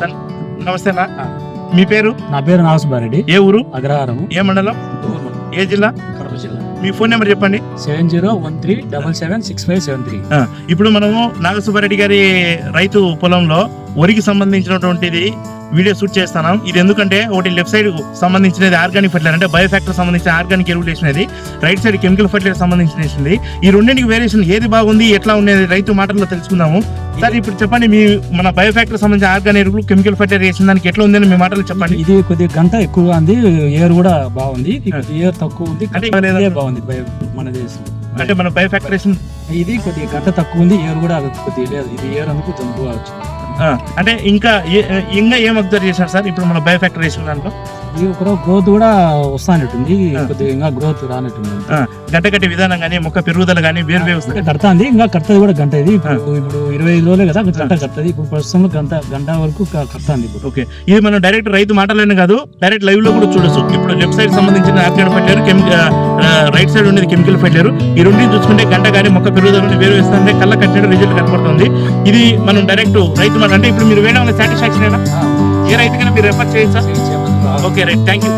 Sir, నమస్తే అన్న. మీ పేరు? నా పేరు నాగసుబ్బారెడ్డి. ఏ ఊరు? అగ్రహారము ఏ మండలం? ఏ జిల్లా? జిల్లా. మీ ఫోన్ నెంబర్ చెప్పండి. Seven zero one three double seven six five seven three. ఇప్పుడు మనము నాగసుబ్బారెడ్డి గారి రైతు పొలంలో వరికి సంబంధించినటువంటిది వీడియో షూట్ చేస్తున్నాం. ఇది ఎందుకంటే ఒకటి లెఫ్ట్ సైడ్ సంబంధించినది ఆర్గానిక్ ఫర్టిలైజర్ అంటే బయోఫ్యాక్టర్ సంబంధించిన ఆర్గానిక్ ఎరువులు వేసినది రైట్ సైడ్ కెమికల్ ఫర్టిలైజర్ సంబంధించినది ఈ రెండింటికి వేరియేషన్ ఏది బాగుంది ఎట్లా ఉండేది రైతు మాటల్లో తెలుసుకుందాము. సార్ ఇప్పుడు చెప్పండి మీ మన బయోఫ్యాక్టర్ సంబంధించిన ఆర్గానిక్ ఎరువులు కెమికల్ ఫర్టిలైజర్ వేసిన దానికి ఎట్లా ఉందని మీ మాటలు చెప్పండి. ఇది కొద్దిగా గంట ఎక్కువగా ఉంది ఏర్ కూడా బాగుంది. ఏర్ తక్కువ ఉంది అంటే ఇదే బాగుంది బయ- మన దేశం. అంటే మన బయోఫ్యాక్టరేషన్ ఇది కొద్దిగా గంట తక్కువ ఉంది ఏర్ కూడా కొద్దిగా లేదు. ఇది ఏర్ అందుకు జంపుగా వచ్చింది అంటే ఇంకా ఇంకా ఏం అబ్జర్వ్ చేశారు సార్? ఇప్పుడు మన బయోఫ్యాక్టరేషన్ దాంట్లో. ఇది ఒక గ్రోత్ కూడా వస్తానట్టుంది. కొద్దిగా ఇంకా గ్రోత్ రానట్టుంది. గడ్డ కట్టే విధానం కానీ మొక్క పెరుగుదల కానీ వేరు వ్యవస్థ కడతాంది. ఇంకా కడతది కూడా గంట ఇది. ఇప్పుడు ఇరవై ఐదు రోజులే కదా గంట కడతది. ఇప్పుడు ప్రస్తుతం గంట గంట వరకు కడతాంది ఇప్పుడు. ఓకే. ఇది మనం డైరెక్ట్ రైతు మాటలోనే కాదు డైరెక్ట్ లైవ్లో కూడా చూడొచ్చు. ఇప్పుడు లెఫ్ట్ సైడ్ సంబంధించిన ఫెర్టిలైజర్ కెమికల్ రైట్ సైడ్ ఉండేది కెమికల్ ఫెర్టిలైజర్ ఈ రెండు చూసుకుంటే గంట కానీ మొక్క పెరుగుదల వేరు వేస్తుంటే కళ్ళ కట్టిన రిజల్ట్ కనపడుతుంది ఇది మనం డైరెక్ట్ రైతు మాట అంటే ఇప్పుడు మీరు వేయడం వల్ల సాటిస్ఫాక్షన్ అయినా ఏ రైతుకైనా మీరు రెఫర్ చేయొచ్చా ఓకే రైట్. Thank you